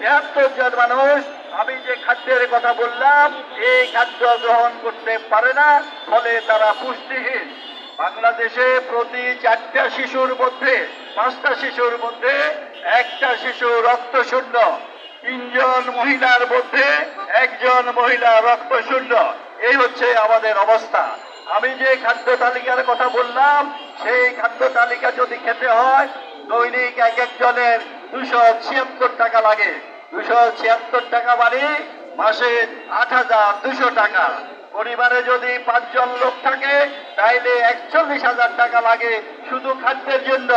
তেহাত্তর জন মানুষ, আমি যে খাদ্যের কথা বললাম, এই খাদ্য গ্রহণ করতে পারে না, ফলে তারা পুষ্টিহীন। বাংলাদেশে প্রতি চারটা শিশুর মধ্যে, পাঁচটা শিশুর মধ্যে একটা শিশু রক্ত শূন্য তিনজন মহিলার মধ্যে একজন মহিলা রক্ত শূন্য এই হচ্ছে আমাদের অবস্থা। আমি যে খাদ্য তালিকার কথা বললাম, সেই খাদ্য তালিকা যদি খেতে হয়, দৈনিক এক একজনের দুশো টাকা লাগে। দুশো টাকা মানে মাসে আট টাকা। পরিবারে যদি পাঁচজন লোক থাকে, তাইলে একচল্লিশ হাজার টাকা লাগে শুধু খাদ্যের জন্য।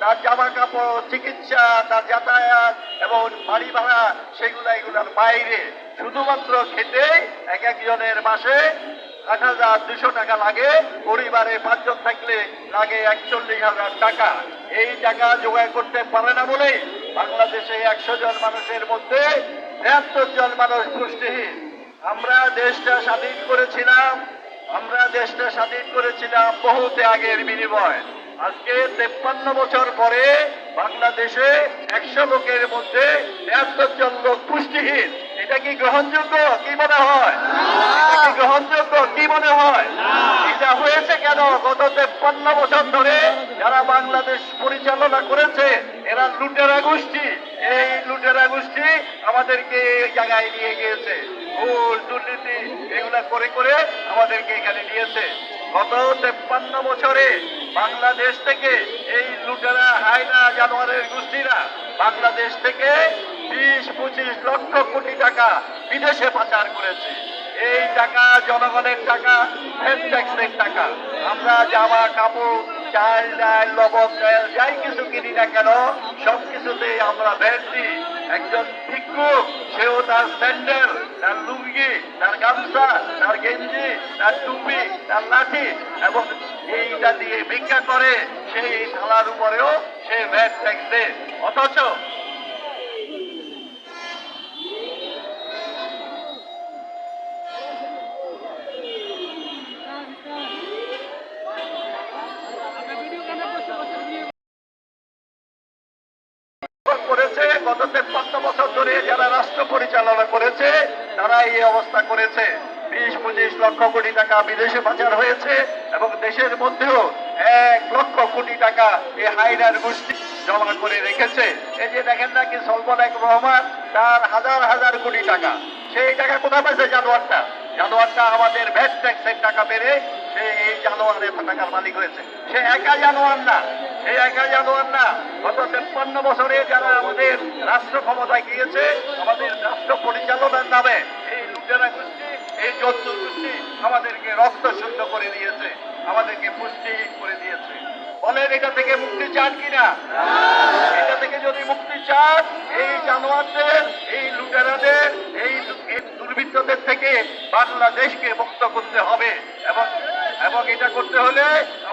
তার জামা কাপড় চিকিৎসা, তার যাতায়াত এবং বাড়ি ভাড়া, সেগুলো এগুলোর বাইরে। শুধুমাত্র খেতে এক একজনের মাসে আট হাজার দুশো টাকা লাগে। পরিবারে পাঁচজন থাকলে লাগে একচল্লিশ হাজার টাকা। এই টাকা জোগাড় করতে পারে না বলেই বাংলাদেশে একশো জন মানুষের মধ্যে তেহাত্তর জন মানুষ পুষ্টিহীন। আমরা দেশটা স্বাধীন করেছিলাম, আমরা দেশটা স্বাধীন করেছিলাম বহু ত্যাগের বিনিময়। আজকে তেপ্পান্ন বছর পরে বাংলাদেশে একশো লোকের মধ্যে তেহাত্তর জন লোক পুষ্টিহীন। এটা কি গ্রহণযোগ্য? কি মনে হয়? গ্রহণযোগ্য? কি মনে হয়? এটা হয়েছে কেন? গত তেপ্পান্ন বছর ধরে যারা বাংলাদেশ পরিচালনা করেছে, এরা লুটেরা গোষ্ঠী। এই লুটেরা গোষ্ঠী আমাদেরকে এই জায়গায় নিয়ে গিয়েছে। ভুল, দুর্নীতি, এগুলা করে করে আমাদেরকে এখানে নিয়েছে। গত তেপ্পান্ন বছরে বাংলাদেশ থেকে এই লুটেরা, হায়না জানোয়ারের গোষ্ঠীরা বাংলাদেশ থেকে বিশ পঁচিশ লক্ষ কোটি টাকা বিদেশে পাচার করেছে। এই টাকা জনগণের টাকা ট্যাক্সের টাকা। আমরা জামা, কাপড়, চাল, ডাল, লবণ, তেল, যাই কিছু কিনি না কেন সব কিছুতেই আমরা ভ্যাট একজন ভিক্ষুক, সেও তার স্যান্ডেল, তার লুঙ্গি, তার গামছা, তার গেঞ্জি, তার টুপি, তার লাঠি এবং এইটা দিয়ে ভিক্ষা করে সেই থালার উপরেও সে ভ্যাট ট্যাক্স দেয় অথচ যারা রাষ্ট্র পরিচালনা করেছে তারা এই অবস্থা করেছে। বিশ, পঁচিশ লক্ষ কোটি টাকা বিদেশে পাচার হয়েছে এবং দেশের মধ্যেও এক লক্ষ কোটি টাকা এই হাইনার গোষ্ঠী জমা করে রেখেছে। এই যে দেখেন নাকি সলমন এক রহমান, তার হাজার হাজার কোটি টাকা। সেই টাকা কোথায় পাইছে জানোয়ারটা? জানোয়ারটা আমাদের ভ্যাট ট্যাক্সের টাকা বেড়ে সেই এই জানোয়ারের টাকার মালিক হয়েছে। সে একা জানোয়ার না, সে একা জানোয়ার না। গত তেপ্পান্ন বছরে যারা আমাদের রাষ্ট্র ক্ষমতায় গিয়েছে, আমাদের রাষ্ট্র পরিচালনার নামে এই লুটেরা গোষ্ঠী, এই চোদ্দ গোষ্ঠী আমাদেরকে রক্ত শূন্য করে দিয়েছে, আমাদেরকে পুষ্টিহীন করে দিয়েছে। বলেন, এটা থেকে মুক্তি চান কিনা? এটা থেকে যদি মুক্তি চান, এই জানোয়ারদের, এই লুটেরাদের, এই দুর্বৃত্তদের থেকে বাংলাদেশকে মুক্ত করতে হবে। এবং এবং এটা করতে হলে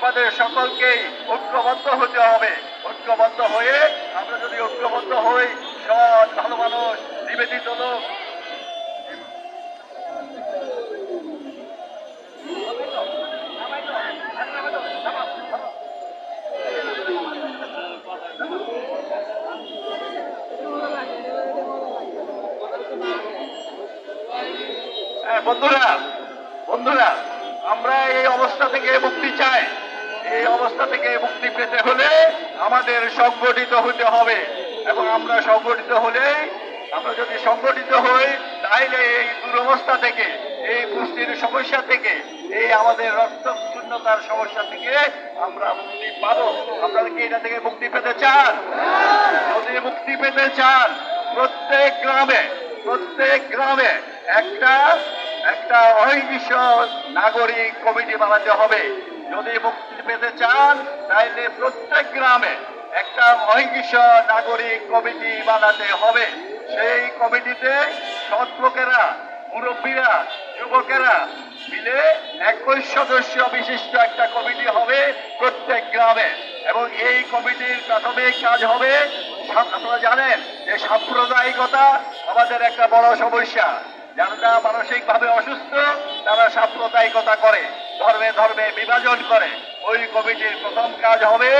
আমাদের সকলকেই ঐক্যবদ্ধ হতে হবে। ঐক্যবদ্ধ হয়ে আমরা যদি ঐক্যবদ্ধ হই সৎ ভালো মানুষ নিবেদিত লোক। হ্যাঁ, বন্ধুরা বন্ধুরা আমরা এই অবস্থা থেকে মুক্তি চাই। অবস্থা থেকে মুক্তি পেতে হলে আমাদের সংগঠিত হতে হবে। এবং আমরা সংগঠিত হলে, আমরা যদি সংগঠিত হই, তাইলে এই দুরবস্থা থেকে, এই পুষ্টির সমস্যা থেকে, এই আমাদের রক্ত শূন্যতার সমস্যা থেকে আমরা মুক্তি পাবো। আপনারা কি এটা থেকে মুক্তি পেতে চান? যদি মুক্তি পেতে চান, প্রত্যেক গ্রামে প্রত্যেক গ্রামে একটা একটা অহিংস নাগরিক কমিটি বানাতে হবে। যদি মুক্তি পেতে চান, তাইলে প্রত্যেক গ্রামে একটা অহিংস নাগরিক কমিটি বানাতে হবে। সেই কমিটিতে সৎ মুরব্বীরা, যুবকেরা মিলে একই সদস্য বিশিষ্ট একটা কমিটি হবে প্রত্যেক গ্রামে। এবং এই কমিটির প্রাথমিক কাজ হবে আপনারা জানেন যে সাম্প্রদায়িকতা আমাদের একটা বড় সমস্যা। যারা মানসিকভাবে অসুস্থ, তারা সাম্প্রদায়িকতা করে, ধর্মে ধর্মে বিভাজন করে। ওই কমিটির প্রথম কাজ হবে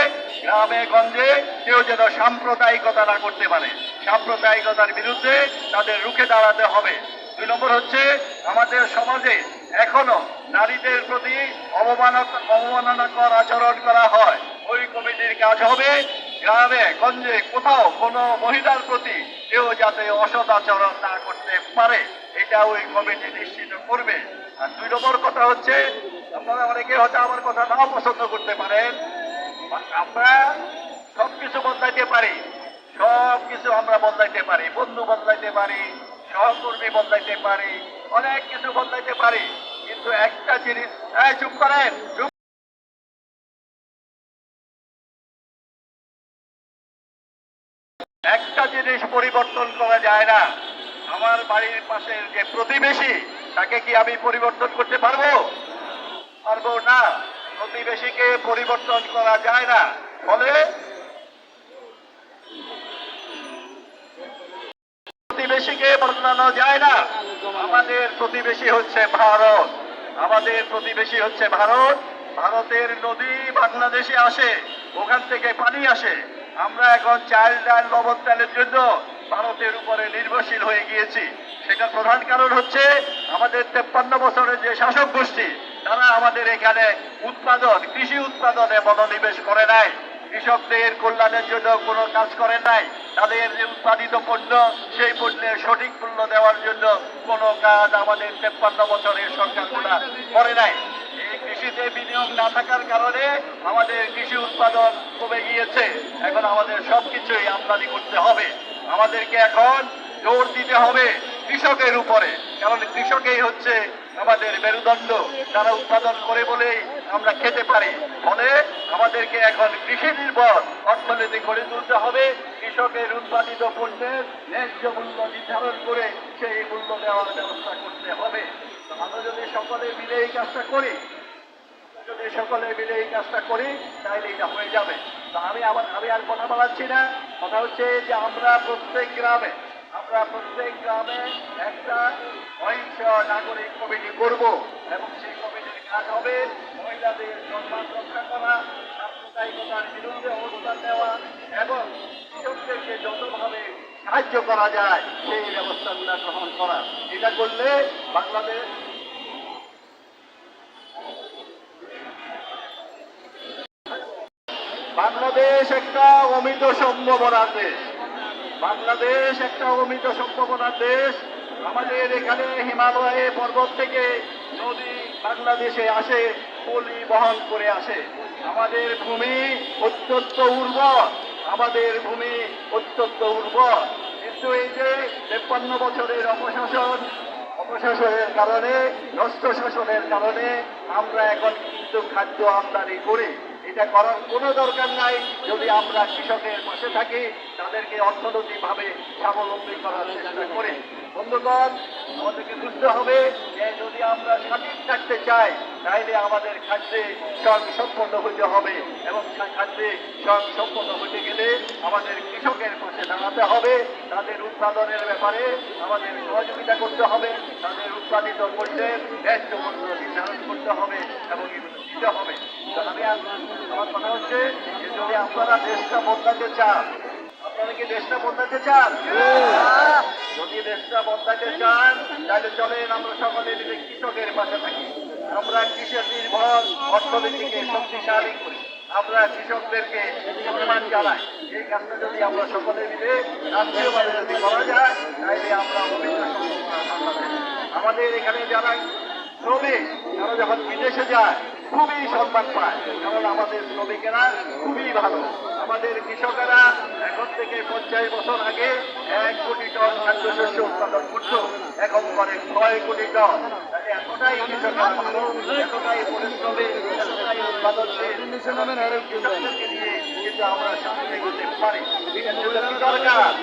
গ্রামে, গঞ্জে কেউ যেন সাম্প্রদায়িকতা না করতে পারে। সাম্প্রদায়িকতার বিরুদ্ধে তাদের রুখে দাঁড়াতে হবে। দুই নম্বর হচ্ছে, আমাদের সমাজে এখনও নারীদের প্রতি অবমাননা অবমাননাকর আচরণ করা হয়। ওই কমিটির কাজ হবে গ্রামে, গঞ্জে কোথাও কোনো মহিলার প্রতি কেউ যাতে অসৎ আচরণ না করতে পারে, এটা ওই কমিটি নিশ্চিত করবে। আর দুই নম্বর কথা হচ্ছে, আপনারা অনেকে হয়তো আমার কথা নাও পছন্দ করতে পারেন আমরা সবকিছু বদলাইতে পারি সব কিছু আমরা বদলাইতে পারি, বন্ধু বদলাইতে পারি, সহকর্মী বদলাইতে পারি, অনেক কিছু বদলাইতে পারি, কিন্তু একটা জিনিস, এই চুপ করেন, চুপ একটা জিনিস পরিবর্তন করা যায় না। আমার বাড়ির পাশের যে প্রতিবেশী তাকে কি আমি পরিবর্তন করতে পারব? পারব না। প্রতিবেশীকে পরিবর্তন করা যায় না। ফলে প্রতিবেশীকে বদলানো যায় না। আমাদের প্রতিবেশী হচ্ছে ভারত। আমাদের প্রতিবেশী হচ্ছে ভারত। ভারতের নদী বাংলাদেশে আসে। ওখান থেকে পানি আসে। আমরা এখন চাল ডাল লবণ তেলের জন্য ভারতের উপরে নির্ভরশীল হয়ে গিয়েছি। সেটা প্রধান কারণ হচ্ছে আমাদের তেপ্পান্ন বছরের যে শাসক গোষ্ঠী, তারা আমাদের এখানে উৎপাদন, কৃষি উৎপাদনে মনোনিবেশ করে নাই। কৃষকদের কল্যাণের জন্য কোনো কাজ করেন নাই। তাদের যে উৎপাদিত পণ্য, সেই পণ্যের সঠিক মূল্য দেওয়ার জন্য কোনো কাজ আমাদের তেপ্পান্ন বছরের সরকার সরকারগুলা করে নাই। এই কৃষিতে বিনিয়োগ না থাকার কারণে আমাদের কৃষি উৎপাদন কমে গিয়েছে। এখন আমাদের সবকিছুই আমদানি করতে হবে। আমাদেরকে এখন জোর দিতে হবে কৃষকের উপরে। কারণ কৃষকেই হচ্ছে আমাদের মেরুদণ্ড। তারা উৎপাদন করে বলেই আমরা খেতে পারি। ফলে আমাদেরকে এখন কৃষি নির্ভর অর্থনীতি গড়ে তুলতে হবে। কৃষকের উৎপাদিত পণ্যের ন্যায্য মূল্য নির্ধারণ করে সেই মূল্য দেওয়ার ব্যবস্থা করতে হবে। আমরা যদি সকলে মিলে এই কাজটা করি, যদি সকলে মিলে এই কাজটা করি তাহলে এটা হয়ে যাবে। তা আমি আবার আমি আর কথা বলাচ্ছি না। কথা হচ্ছে যে আমরা প্রত্যেক গ্রামে, আমরা প্রত্যেক গ্রামে একটা অহিংস নাগরিক কমিটি করব এবং সেই কমিটির কাজ হবে মহিলাদের সম্মান রক্ষা করা, সাম্প্রদায়িকতার বিরুদ্ধে অবস্থান নেওয়া এবং কৃষকদেরকে যতভাবে সাহায্য করা যায়, সেই ব্যবস্থাগুলো গ্রহণ করা। এটা করলে বাংলাদেশ একটা অমিত সম্ভাবনার দেশ। বাংলাদেশ একটা অমিত সম্ভাবনার দেশ। আমাদের এখানে হিমালয়ে পর্বত থেকে নদী বাংলাদেশে আসে, পলি বহন করে আসে। আমাদের ভূমি অত্যন্ত উর্বর। আমাদের ভূমি অত্যন্ত উর্বর। কিন্তু এই যে তেপ্পান্ন বছরের অপশাসন অপশাসনের কারণে, নষ্ট শাসনের কারণে আমরা এখন কিন্তু খাদ্য আমদানি করি। এটা করার কোনো দরকার নাই। যদি আমরা কৃষকের পাশে থাকি, তাদেরকে অর্থনৈতিকভাবে স্বাবলম্বী করার চেষ্টা করি। বন্ধুগণ, আমাদেরকে বুঝতে হবে যে যদি আমরা স্বাধীন থাকতে চাই, তাইলে আমাদের খাদ্যে স্বয়ং সম্পন্ন হইতে হবে এবং খাদ্যে স্বয়ং সম্পন্ন হইতে গেলে আমাদের কৃষকের পাশে দাঁড়াতে হবে, তাদের উৎপাদনের ব্যাপারে আমাদের সহযোগিতা করতে হবে, তাদের উৎপাদিত পণ্যের ন্যায্য মূল্য নির্ধারণ করতে হবে এবং এগুলো দিতে হবে। আমি আমার কথা হচ্ছে যে যদি আপনারা দেশটা বদলাতে চান চান? চলেন আমরা সকলে কৃষকের থাকি। আমরা কৃষক করি। আমরা কৃষকদেরকে এই যদি আমরা সকলে রাষ্ট্রীয়ভাবে যদি যায় আমরা আমাদের এখানে যারা শ্রমিক, তারা যখন বিদেশে যায় খুবই সম্মান পায়। কারণ আমাদের শ্রমিকেরা খুবই ভালো। আমাদের কৃষকেরা এখন থেকে পঞ্চাশ বছর আগে এক কোটি টন খাদ্যশস্য উৎপাদন করত। এখন করে ছয় কোটি টন। এতটাই কৃষকরা ভালো, এতটাই পরিশ্রমী, এতটাই উৎপাদনশীল। কৃষকদেরকে নিয়ে কিন্তু আমরা সামনে এগোতে পারি। দরকার।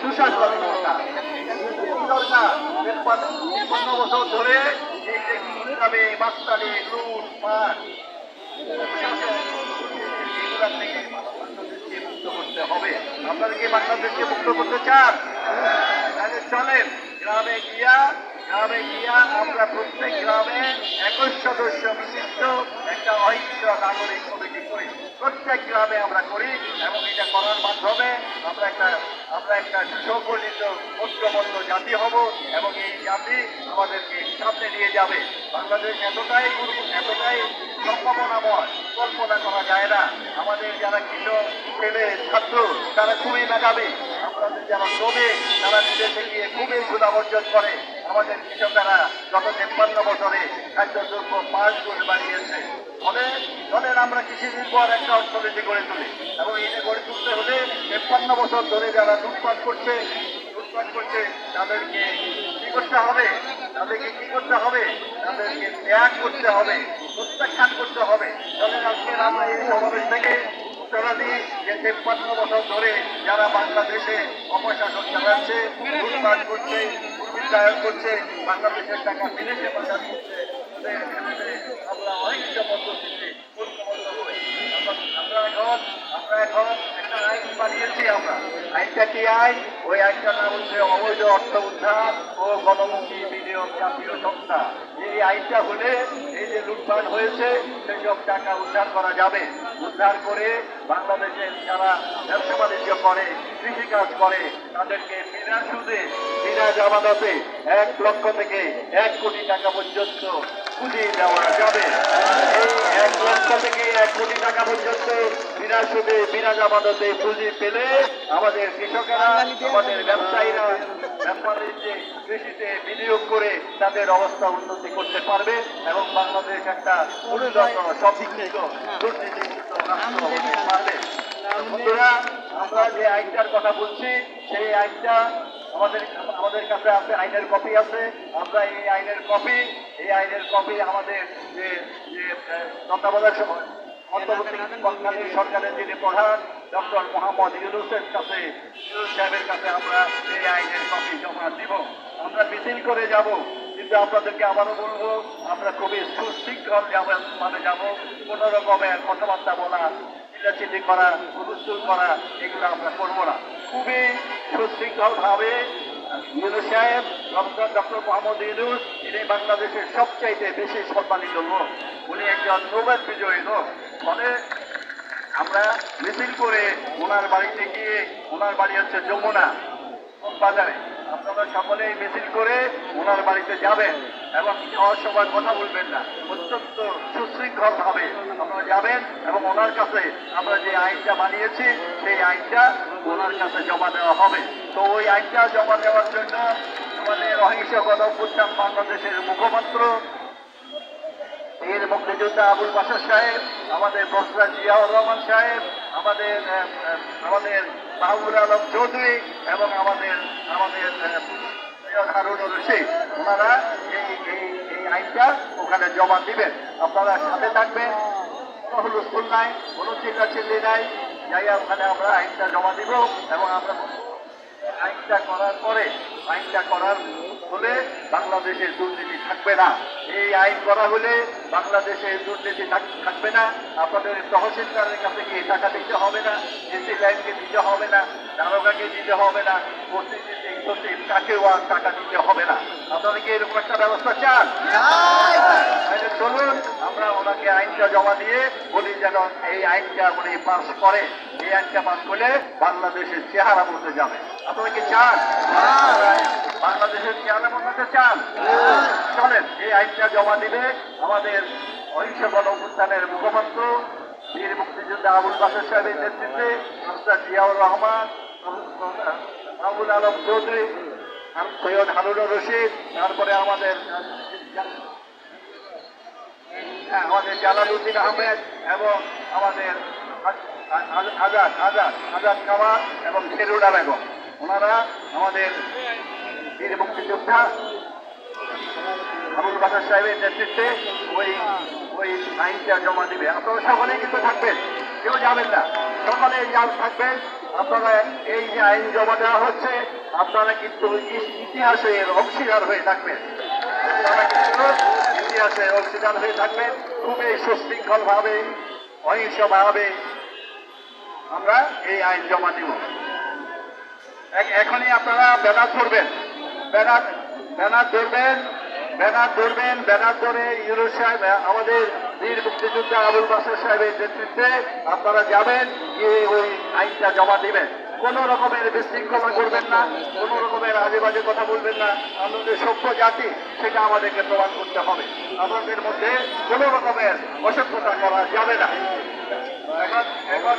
সুশাসন দরকার। দরকার। বছর ধরে ইসলামে লুট বাংলাদেশকে মুক্ত করতে হবে। চান? তাহলে গ্রামে গিয়া গ্রামে গিয়া আমরা প্রত্যেক গ্রামে একুশ সদস্য বিশিষ্ট একটা অহিংস নাগরিক কমিটি করি প্রত্যেক গ্রামে আমরা করি এবং এটা করার মাধ্যমে আমরা একটা আমরা একটা সুসংগঠিত, ঐক্যবদ্ধ জাতি হব এবং এই জাতি আমাদেরকে সামনে নিয়ে যাবে। বাংলাদেশ এতটাই এতটাই সম্ভাবনাময়, কল্পনা করা যায় না। আমাদের যারা কৃষক, ছেলে, ছাত্র, তারা খুবই মেধাবী। আমাদের যারা শ্রমিক, তারা বিদেশে গিয়ে খুবই সুনাম অর্জন করে। আমাদের কৃষকেরা গত তেপ্পান্ন বছরে খাদ্যদ্রব্য পাঁচ গুণ বাড়িয়েছে। ফলে ধরেন আমরা কৃষি নির্ভর একটা অর্থনীতি গড়ে তুলি। এবং এটা গড়ে তুলতে হলে তেপ্পান্ন বছর ধরে যারা লুটপাট করছে লুটপাট করছে, তাদেরকে কি করতে হবে? তাদেরকে কি করতে হবে? তাদেরকে ত্যাগ করতে হবে, প্রত্যাখ্যান করতে হবে। তাহলে আজকে আমরা এই সমাবেশ থেকে সূচনা দিই যে তেপ্পান্ন বছর ধরে যারা বাংলাদেশে অপশাসন চালাচ্ছে, লুটপাট করছে দুর্বৃত্তায়ন করছে, বাংলাদেশের টাকা বিদেশে করছে আমরা এখন আমরা এখন একটা আইন আমরা। আইনটা কি ওই হচ্ছে অবৈধ অর্থ উদ্ধার ও গণমুখী বিনিয়োগ জাতীয় সংস্থা। এই আইনটা হলে এই যে লুটপাট হয়েছে সেসব টাকা উদ্ধার করা যাবে। উদ্ধার করে বাংলাদেশের যারা ব্যবসা বাণিজ্য করে, কৃষিকাজ করে, তাদেরকে বিনা সুদে, বিনা জামানতে এক লক্ষ থেকে এক কোটি টাকা পর্যন্ত পুঁজি দেওয়া যাবে। এই এক লক্ষ থেকে এক কোটি টাকা পর্যন্ত বিনা সুদে, বিনা জামানতে পুঁজি পেলে আমাদের কৃষকেরা, আমাদের ব্যবসায়ীরা ব্যবসা কৃষিতে বিনিয়োগ করে তাদের অবস্থা উন্নতি করতে পারবে এবং বাংলাদেশ একটা রাষ্ট্র হতে পারবে। বন্ধুরা, আমরা যে আইনটার কথা বলছি, সেই আইনটা আমাদের আমাদের কাছে আছে, আইনের কপি আছে। আমরা এই আইনের কপি, এই আইনের কপি আমাদের যে তত্ত্বাবধায়ক অন্তর্বর্তীকালীন সরকারের যিনি প্রধান ডক্টর মোহাম্মদ ইউনুসের কাছে, ইউনুস সাহেবের কাছে আমরা এই আইনের কপি জমা দিব। আমরা মিছিল করে যাব, কিন্তু আপনাদেরকে আবারও বলব, আমরা খুবই সুশৃঙ্খল মানে যাব। কোনো রকমের কথাবার্তা বলা, চিল্লাচিল্লি করা, হুলস্থুল করা, এগুলো আমরা করব না। খুবই সুশৃঙ্খল ভাবে ইউনুস সাহেব, ডক্টর ডক্টর মোহাম্মদ ইউনুস তিনি বাংলাদেশের সবচাইতে বেশি সম্মানিত লোক। উনি একজন নোবেল বিজয়ী লোক। ফলে আমরা মিছিল করে ওনার বাড়িতে গিয়ে, ওনার বাড়ি হচ্ছে যমুনা বাজারে। আপনারা সকলেই মিছিল করে ওনার বাড়িতে যাবেন এবং সময় কথা বলবেন না। অত্যন্ত সুশৃঙ্খল ভাবে আপনারা যাবেন এবং ওনার কাছে আমরা যে আইনটা বানিয়েছি, সেই আইনটা ওনার কাছে জমা দেওয়া হবে। তো ওই আইনটা জমা দেওয়ার জন্য আমাদের অহিংস গণঅভ্যুত্থান বাংলাদেশের মুখপাত্র এর মুক্তিযোদ্ধা আবুল বাসার সাহেব, আমাদের বসরা জিয়াউর রহমান সাহেব, আমাদের আমাদের মাহবুল আলম চৌধুরী এবং আমাদের আমাদের হারুনুর রশিদ। ওনারা এই এই এই আইনটা ওখানে জমা দিবেন। আপনারা সাথে থাকবেন। কোনো হুলস্থুল নাই কোনো চিল্লা চিল্লি নাই। যাই ওখানে আমরা আইনটা জমা দিব এবং আমরা আইনটা করার পরে, আইনটা করার হলে বাংলাদেশের দুর্নীতি থাকবে না। এই আইন করা হলে বাংলাদেশের দুর্নীতি থাকবে না। আপনাদের তহসিলদারের কাছে গিয়ে টাকা দিতে হবে না এসি লাইনকে দিতে হবে না দারোগাকে দিতে হবে না সচিব কাকেও আর টাকা দিতে হবে না। আপনারা কি এরকম একটা ব্যবস্থা চান? চলুন আমরা ওনাকে আইনটা জমা দিয়ে বলি যেন এই আইনটা উনি পাস করে। এই আইনটা পাস করলে বাংলাদেশের চেহারা বলতে যাবে। আপনারা কি চান। বাংলাদেশের চান। চলেন এই আইনটা জমা দিবে আমাদের অহিংস গণ অভ্যুত্থানের মুখপাত্র বীর মুক্তিযোদ্ধা আবুল বাসর নেতৃত্বে জিয়াউর রহমান আবুল আলম চৌধুরী সৈয়দ হারুনুর রশিদ তারপরে আমাদের হ্যাঁ, আমাদের জালালউদ্দিন আহমেদ এবং আমাদের আজাদ আজাদ আজাদ কামাল এবং ফেরুডা বেগম। ওনারা আমাদের বীর মুক্তিযোদ্ধা আবুল বাসার সাহেবের নেতৃত্বে ওই ওই আইনটা জমা দিবে। আপনারা সকলে কিন্তু থাকবেন, কেউ যাবেন না। সকলে যান থাকবেন। আপনারা এই যে আইন জমা দেওয়া হচ্ছে, আপনারা কিন্তু ইতিহাসের অংশীদার হয়ে থাকবেন। ইতিহাসের অংশীদার হয়ে থাকবেন। খুবই সুশৃঙ্খল ভাবে অহিংস ভাবে আমরা এই আইন জমা দিব। এখনই আপনারা ব্যানার ধরবেন। ব্যানার ব্যানার ধরবেন ব্যানার ধরবেন, ব্যানার ধরে ইউনুস সাহেব আমাদের বীর মুক্তিযোদ্ধা আবুল বাসার সাহেবের নেতৃত্বে আপনারা যাবেন, গিয়ে ওই আইনটা জমা দিবেন। কোন রকমের বিশৃঙ্খলা করবেন না, কোন রকমের আজে বাজে কথা বলবেন না। আমাদের সভ্য জাতি, সেটা আমাদেরকে প্রমাণ করতে হবে। আমাদের মধ্যে কোন রকমের অসভ্যতা করা যাবে না। এখন এখন